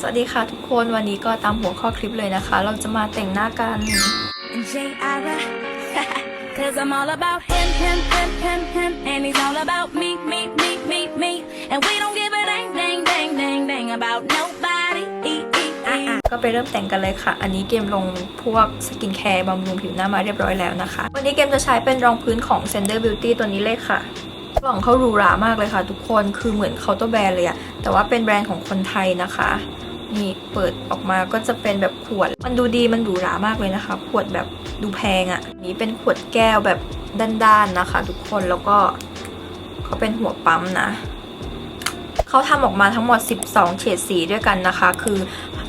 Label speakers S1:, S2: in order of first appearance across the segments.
S1: สวัสดีค่ะทุกคนวันนี้ก็ตามหัวข้อคลิปเลยนะคะ เราจะมาแต่งหน้ากัน
S2: J-I-R-A Cause I'm all about him, him, him, him, him And he's all about me, me, me, me, me And we don't give a dang, dang, dang, dang, dang About nobody e, e, e.
S1: ก็ไปเริ่มแต่งกันเลยค่ะ อันนี้เกมลงพวกสกินแคร์บำรุงผิวหน้ามาเรียบร้อยแล้วนะคะ วันนี้เกมจะใช้เป็นรองพื้นของ Sender Beauty ตัวนี้เลยค่ะ กล่องเขาหรูหรามากเลยค่ะ ทุกคนคือเหมือนเคาน์เตอร์แบรนด์เลยอะแต่ว่าเป็นแบรนด์ของคนไทยนะคะ นี่เปิดออกมาก็จะเป็นแบบขวด มันดูดีมันหรูหรามากเลยนะคะ ขวดแบบดูแพงอะ่ะนี้เป็นขวดแก้วแบบด้านๆนะคะ ทุกคนแล้วก็เขาเป็นหัวปั๊มนะเขาทำออกมาทั้งหมด 12 เฉดสีด้วยกันนะคะ คือ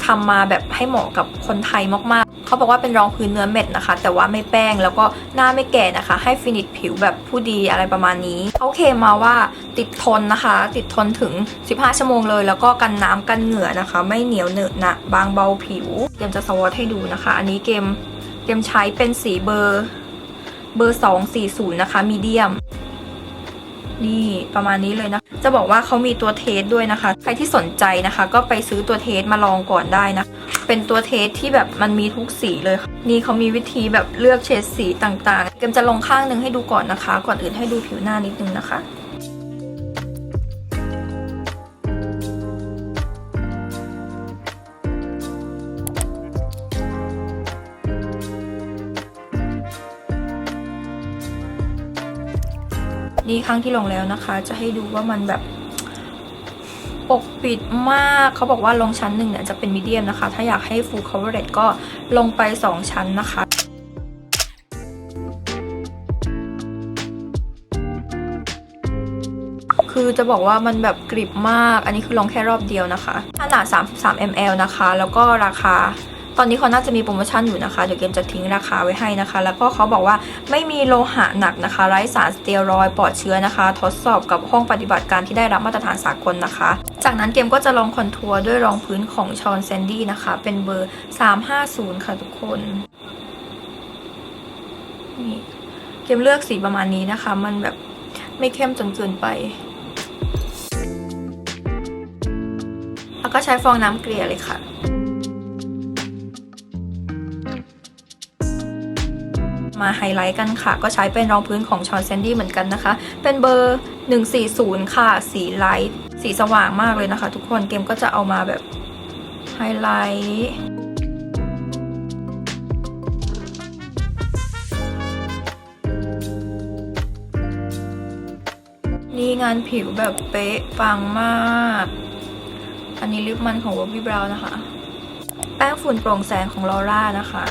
S1: ทำมาแบบให้เหมาะกับคนไทยมากๆ เขาบอกว่าเป็นรองพื้นเนื้อเม็ดนะคะ แต่ว่าไม่แป้งแล้วก็หน้าไม่แก่นะคะ ให้ฟินิชผิวแบบผู้ดีอะไรประมาณนี้เขาเคมาว่าติดทนนะคะ ติดทนถึง 15 ชั่วโมงเลย แล้วก็กันน้ำกันเหงื่อนะคะ ไม่เหนียวเหนอะหนะบางเบาผิวเกมจะสวอตให้ดูนะคะ อันนี้เกมเกมใช้เป็นสีเบอร์เบอร์ 240 นะคะมีเดียมนี่ประมาณนี้เลยนะ จะบอกว่าเขามีตัวเทสด้วยนะคะ ใครที่สนใจนะคะ ก็ไปซื้อตัวเทสมาลองก่อนได้นะ เป็นตัวเทสที่แบบมันมีทุกสีเลยค่ะนี่เขามีวิธีแบบเลือกเฉดสีต่างๆ เกมจะลงข้างหนึ่งให้ดูก่อนนะคะ ก่อนอื่นให้ดูผิวหน้านิดนึงนะคะนี่ครั้งที่ลงแล้วนะคะ จะให้ดูว่ามันแบบ ปกปิดมากเขาบอกว่าลงชั้นหนึ่งเนี่ยจะเป็นมีเดียมนะคะ ถ้าอยากให้ full coverage ก็ลงไป 2 ชั้นนะคะคือจะบอกว่ามันแบบกริบมาก อันนี้คือลงแค่รอบเดียวนะคะ ขนาด 33 ml นะคะ แล้วก็ราคา ตอนนี้เขาน่าจะมีโปรโมชั่นอยู่นะคะ เดี๋ยวเกมจะทิ้งราคาไว้ให้นะคะ แล้วก็เขาบอกว่าไม่มีโลหะหนักนะคะ ไร้สารสเตียรอยด์ปลอดเชื้อนะคะ ทดสอบกับห้องปฏิบัติการที่ได้รับมาตรฐานสากลนะคะ จากนั้นเกมก็จะลองคอนทัวร์ด้วยรองพื้นของชอนแซนดี้นะคะ เป็นเบอร์ 350 ค่ะทุกคนนี่เกมเลือกสีประมาณนี้นะคะ มันแบบไม่เข้มจนเกินไปแล้วก็ใช้ฟองน้ำเกลี่ยเลยค่ะ มาไฮไลท์กันค่ะ ก็ใช้เป็นรองพื้นของชอนแซนดี้เหมือนกันนะคะ เป็นเบอร์ 140 ค่ะ สีไลท์ สีสว่างมากเลยนะคะ ทุกคนเกมก็จะเอามาแบบไฮไลท์นี่งานผิวแบบเป๊ะปังมาก อันนี้ลิปมันของ w o r b y Brown นะคะ แป้งฝุ่นโปร่งแสงของลอร่านะคะ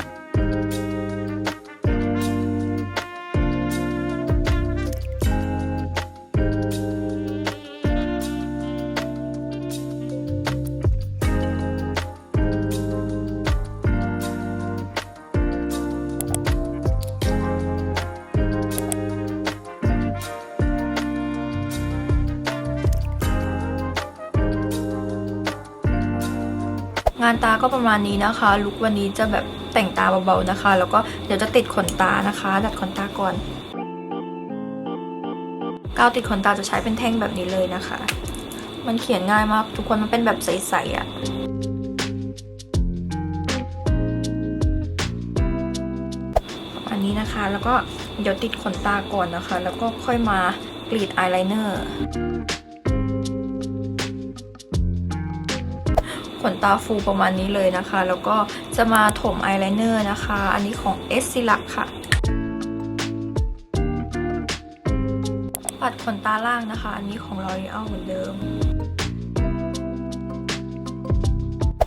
S1: งานตาก็ประมาณนี้นะคะ ลุควันนี้จะแบบแต่งตาเบาๆนะคะ แล้วก็เดี๋ยวจะติดขนตานะคะ ดัดขนตาก่อนกาวติดขนตาจะใช้เป็นแท่งแบบนี้เลยนะคะ มันเขียนง่ายมาก ทุกคนมันเป็นแบบใสๆอะ่ะประมาณนี้นะคะ แล้วก็เดี๋ยวติดขนตาก่อนนะคะ แล้วก็ค่อยมากรีดอายไลเนอร์ ขนตาฟูประมาณนี้เลยนะคะ แล้วก็จะมาถมอายไลเนอร์นะคะ อันนี้ของ e s s i l a c ค่ะปัดขนตาล่างนะคะ อันนี้ของ L'Oreal เหมือนเดิม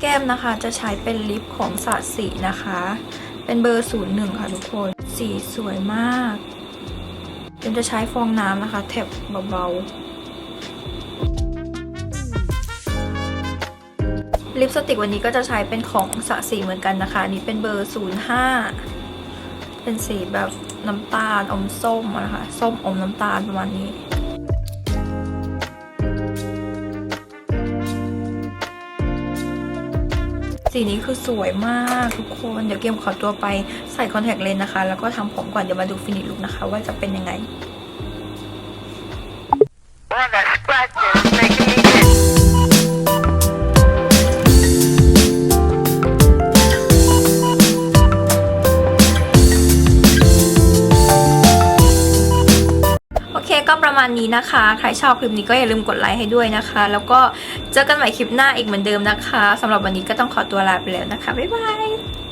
S1: แก้มนะคะจะใช้เป็นลิปของสาสีนะคะ เป็นเบอร์ 01 ค่ะทุกคน สีสวยมากเดี๋ยวจะใช้ฟองน้ำนะคะแท็บเบาๆ ลิปสติกวันนี้ก็จะใช้เป็นของสะสีเหมือนกันนะคะอันนี้เป็นเบอร์ 05 เป็นสีแบบน้ำตาลอมส้มนะคะส้มอมน้ำตาลประมาณนี้สีนี้คือสวยมากทุกคน เดี๋ยวเกมขอตัวไปใส่คอนแทคเลนส์นะคะ แล้วก็ทำผมก่อน เดี๋ยวมาดูฟินิชลุกนะคะ ว่าจะเป็นยังไง ณนี้นะคะ ใครชอบคลิปนี้ก็อย่าลืมกดไลค์ให้ด้วยนะคะ แล้วก็เจอกันใหม่คลิปหน้าอีกเหมือนเดิมนะคะสำหรับวันนี้ก็ต้องขอตัวลาไปแล้วนะคะบ๊ายบาย